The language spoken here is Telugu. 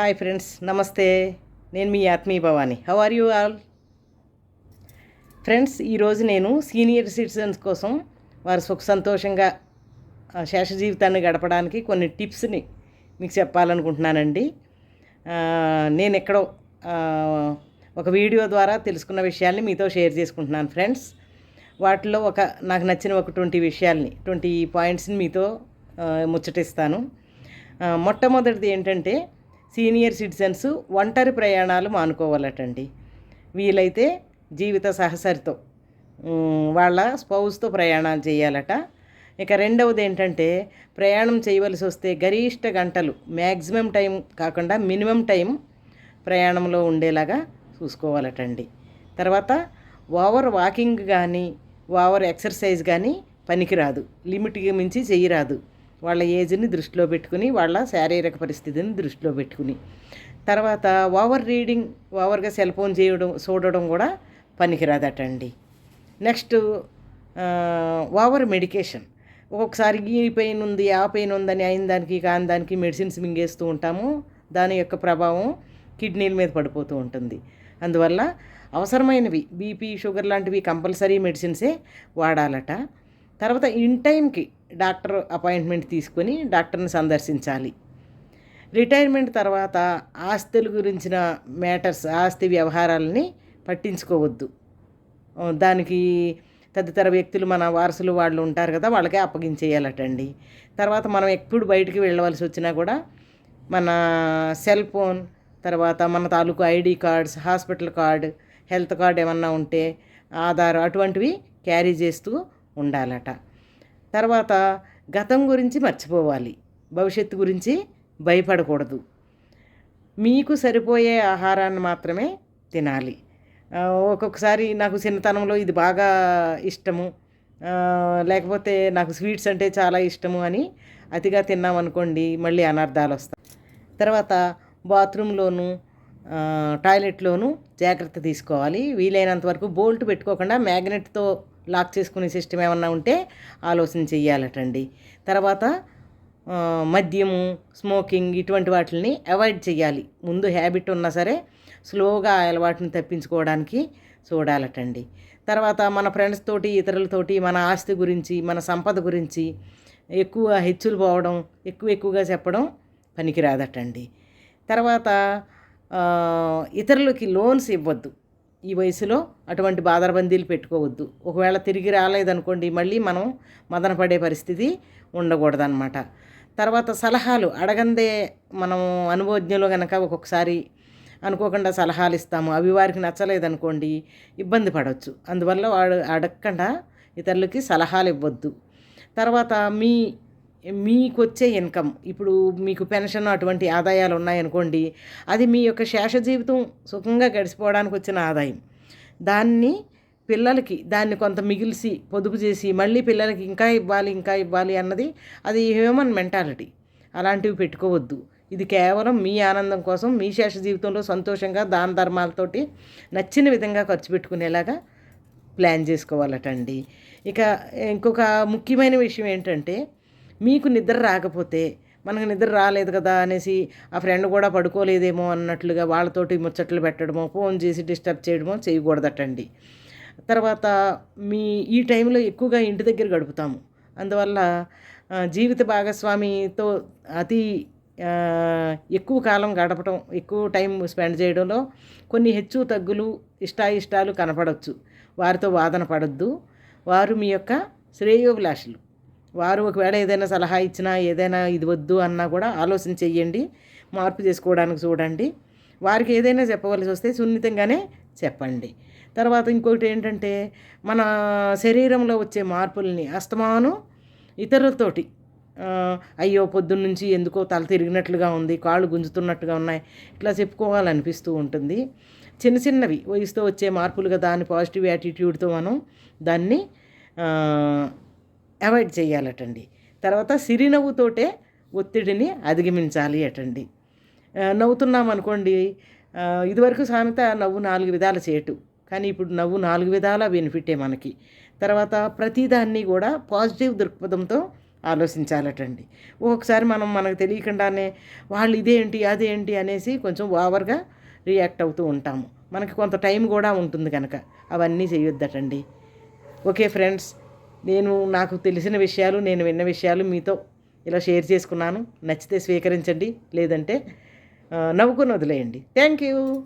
హాయ్ ఫ్రెండ్స్ నమస్తే. నేను మీ ఆత్మీయ Bhavani. How are you all friends ఈరోజు నేను సీనియర్ సిటిజన్స్ కోసం వారు సుఖ సంతోషంగా శేష జీవితాన్ని గడపడానికి కొన్ని టిప్స్ని మీకు చెప్పాలనుకుంటున్నానండి. నేను ఎక్కడో ఒక వీడియో ద్వారా తెలుసుకున్న విషయాల్ని మీతో షేర్ చేసుకుంటున్నాను ఫ్రెండ్స్ వాటిలో ఒక నాకు నచ్చిన ఒక ట్వంటీ విషయాల్ని ట్వంటీ పాయింట్స్ని మీతో ముచ్చటిస్తాను. మొట్టమొదటిది ఏంటంటే సీనియర్ సిటిజన్స్ ఒంటరి ప్రయాణాలు మానుకోవాలటండి. వీలైతే జీవిత సహచరితో వాళ్ళ స్పౌస్తో ప్రయాణాలు చేయాలట. ఇక రెండవది ఏంటంటే ప్రయాణం చేయవలసి వస్తే గరిష్ట గంటలు మ్యాక్సిమం టైం కాకుండా మినిమం టైం ప్రయాణంలో ఉండేలాగా చూసుకోవాలటండి. తర్వాత ఓవర్ వాకింగ్ కానీ ఓవర్ ఎక్సర్సైజ్ కానీ పనికిరాదు లిమిట్కి మించి చేయరాదు. వాళ్ళ ఏజ్ని దృష్టిలో పెట్టుకుని వాళ్ళ శారీరక పరిస్థితిని దృష్టిలో పెట్టుకుని. తర్వాత ఓవర్ రీడింగ్ ఓవర్గా సెల్ ఫోన్ చేయడం చూడడం కూడా పనికిరాదటండి. Next over medication. ఒక్కొక్కసారి ఈ పెయిన్ ఉంది ఆ పెయిన్ ఉందని అయిన దానికి కాని దానికి మెడిసిన్స్ మింగేస్తూ ఉంటాము. దాని యొక్క ప్రభావం కిడ్నీల మీద పడిపోతూ ఉంటుంది. అందువల్ల అవసరమైనవి బీపీ షుగర్ లాంటివి కంపల్సరీ మెడిసిన్సే వాడాలట. తర్వాత ఇన్ టైంకి డాక్టర్ అపాయింట్మెంట్ తీసుకొని డాక్టర్ని సందర్శించాలి. రిటైర్మెంట్ తర్వాత ఆస్తుల గురించిన మ్యాటర్స్ ఆస్తి వ్యవహారాలని పట్టించుకోవద్దు. దానికి తదితర వ్యక్తులు మన వారసులు వాళ్ళు ఉంటారు కదా వాళ్ళకే అప్పగించేయాలటండి. తర్వాత మనం ఎప్పుడు బయటికి వెళ్ళవలసి వచ్చినా కూడా మన సెల్ ఫోన్ తర్వాత మన తాలూకు ID cards hospital card health card ఏమన్నా ఉంటే ఆధార్ అటువంటివి క్యారీ చేస్తూ ఉండాలట. తర్వాత గతం గురించి మర్చిపోవాలి. భవిష్యత్తు గురించి భయపడకూడదు. మీకు సరిపోయే ఆహారాన్ని మాత్రమే తినాలి. ఒక్కొక్కసారి నాకు చిన్నతనంలో ఇది బాగా ఇష్టము. లేకపోతే నాకు స్వీట్స్ అంటే చాలా ఇష్టము అని అతిగా తిన్నామనుకోండి మళ్ళీ అనర్థాలు వస్తాయి. తర్వాత బాత్రూంలోను టాయిలెట్లోనూ జాగ్రత్త తీసుకోవాలి. వీలైనంత వరకు బోల్ట్ పెట్టుకోకుండా మ్యాగ్నెట్తో లాక్ చేసుకునే సిస్టమ్ ఏమన్నా ఉంటే ఆలోచన చెయ్యాలటండి. తర్వాత మద్యము స్మోకింగ్ ఇటువంటి వాటిని అవాయిడ్ చేయాలి ముందు హ్యాబిట్ ఉన్నా సరే స్లోగా అలవాటుని తప్పించుకోవడానికి చూడాలటండి. తర్వాత మన ఫ్రెండ్స్ తోటి ఇతరులతోటి మన ఆస్తి గురించి మన సంపద గురించి ఎక్కువ హెచ్చులు పోవడం ఎక్కువ ఎక్కువగా చెప్పడం పనికిరాదటండి. తర్వాత ఇతరులకి లోన్స్ ఇవ్వద్దు. ఈ వయసులో అటువంటి బాదరబందీలు పెట్టుకోవద్దు. ఒకవేళ తిరిగి రాలేదనుకోండి మళ్ళీ మనం మదన పడే పరిస్థితి ఉండకూడదన్నమాట. తర్వాత సలహాలు అడగందే మనం అనుభవజ్ఞులు కనుక ఒక్కొక్కసారి అనుకోకుండా సలహాలు ఇస్తాము. అవి వారికి నచ్చలేదనుకోండి ఇబ్బంది పడవచ్చు అందువల్ల వాడు అడగకుండా ఇతరులకి సలహాలు ఇవ్వద్దు. తర్వాత మీ మీకు వచ్చే ఇన్కమ్. ఇప్పుడు మీకు పెన్షన్ అటువంటి ఆదాయాలు ఉన్నాయనుకోండి అది మీ యొక్క శేష జీవితం సుఖంగా గడిచిపోవడానికి వచ్చిన ఆదాయం. దాన్ని పిల్లలకి దాన్ని కొంత మిగిల్చి పొదుపు చేసి మళ్ళీ పిల్లలకి ఇంకా ఇవ్వాలి ఇంకా ఇవ్వాలి అన్నది అది హ్యూమన్ మెంటాలిటీ. అలాంటివి పెట్టుకోవద్దు. ఇది కేవలం మీ ఆనందం కోసం మీ శేష జీవితంలో సంతోషంగా దాన ధర్మాలతోటి నచ్చిన విధంగా ఖర్చు పెట్టుకునేలాగా ప్లాన్ చేసుకోవాలటండి. ఇక ఇంకొక ముఖ్యమైన విషయం ఏంటంటే మీకు నిద్ర రాకపోతే మనకు నిద్ర రాలేదు కదా అనేసి ఆ ఫ్రెండ్ కూడా పడుకోలేదేమో అన్నట్లుగా వాళ్ళతోటి ముచ్చట్లు పెట్టడమో ఫోన్ చేసి డిస్టర్బ్ చేయడమో చేయకూడదటండి. తర్వాత మీ ఈ టైంలో ఎక్కువగా ఇంటి దగ్గర గడుపుతాము. అందువల్ల జీవిత భాగస్వామితో అతి ఎక్కువ కాలం గడపటం ఎక్కువ టైం స్పెండ్ చేయడంలో కొన్ని హెచ్చు తగ్గులు ఇష్టాయిష్టాలు కనపడవచ్చు వారితో వాదన పడద్దు. వారు మీ యొక్క శ్రేయోభిలాషులు. వారు ఒకవేళ ఏదైనా సలహా ఇచ్చినా ఏదైనా ఇది వద్దు అన్నా కూడా ఆలోచన చెయ్యండి మార్పు చేసుకోవడానికి చూడండి. వారికి ఏదైనా చెప్పవలసి వస్తే సున్నితంగానే చెప్పండి. తర్వాత ఇంకొకటి ఏంటంటే మన శరీరంలో వచ్చే మార్పుల్ని అస్తమానం ఇతరులతోటి అయ్యో పొద్దున్నుంచి ఎందుకో తల తిరిగినట్లుగా ఉంది కాళ్ళు గుంజుతున్నట్టుగా ఉన్నాయి ఇట్లా చెప్పుకోవాలనిపిస్తూ ఉంటుంది. చిన్న చిన్నవి వయసుతో వచ్చే మార్పులు కదా పాజిటివ్ యాటిట్యూడ్తో మనం దాన్ని అవాయిడ్ చేయాలటండి. తర్వాత సిరినవ్వుతోటే ఒత్తిడిని అధిగమించాలి అటండి. నవ్వుతున్నాం అనుకోండి ఇదివరకు సామెత నవ్వు నాలుగు విధాల చేయటం కానీ ఇప్పుడు నవ్వు నాలుగు విధాల బెనిఫిటే మనకి. తర్వాత ప్రతిదాన్ని కూడా పాజిటివ్ దృక్పథంతో ఆలోచించాలటండి. ఒక్కొక్కసారి మనం మనకు తెలియకుండానే వాళ్ళు ఇదేంటి అదేంటి అనేసి కొంచెం ఓవర్గా రియాక్ట్ అవుతూ ఉంటాము. మనకి కొంత టైం కూడా ఉంటుంది కనుక అవన్నీ చేయొద్దటండి. Okay friends. నేను నాకు తెలిసిన విషయాలు నేను విన్న విషయాలు మీతో ఇలా షేర్ చేసుకున్నాను. నచ్చితే స్వీకరించండి లేదంటే ఆ, నవ్వుకొని వదిలేయండి. Thank you.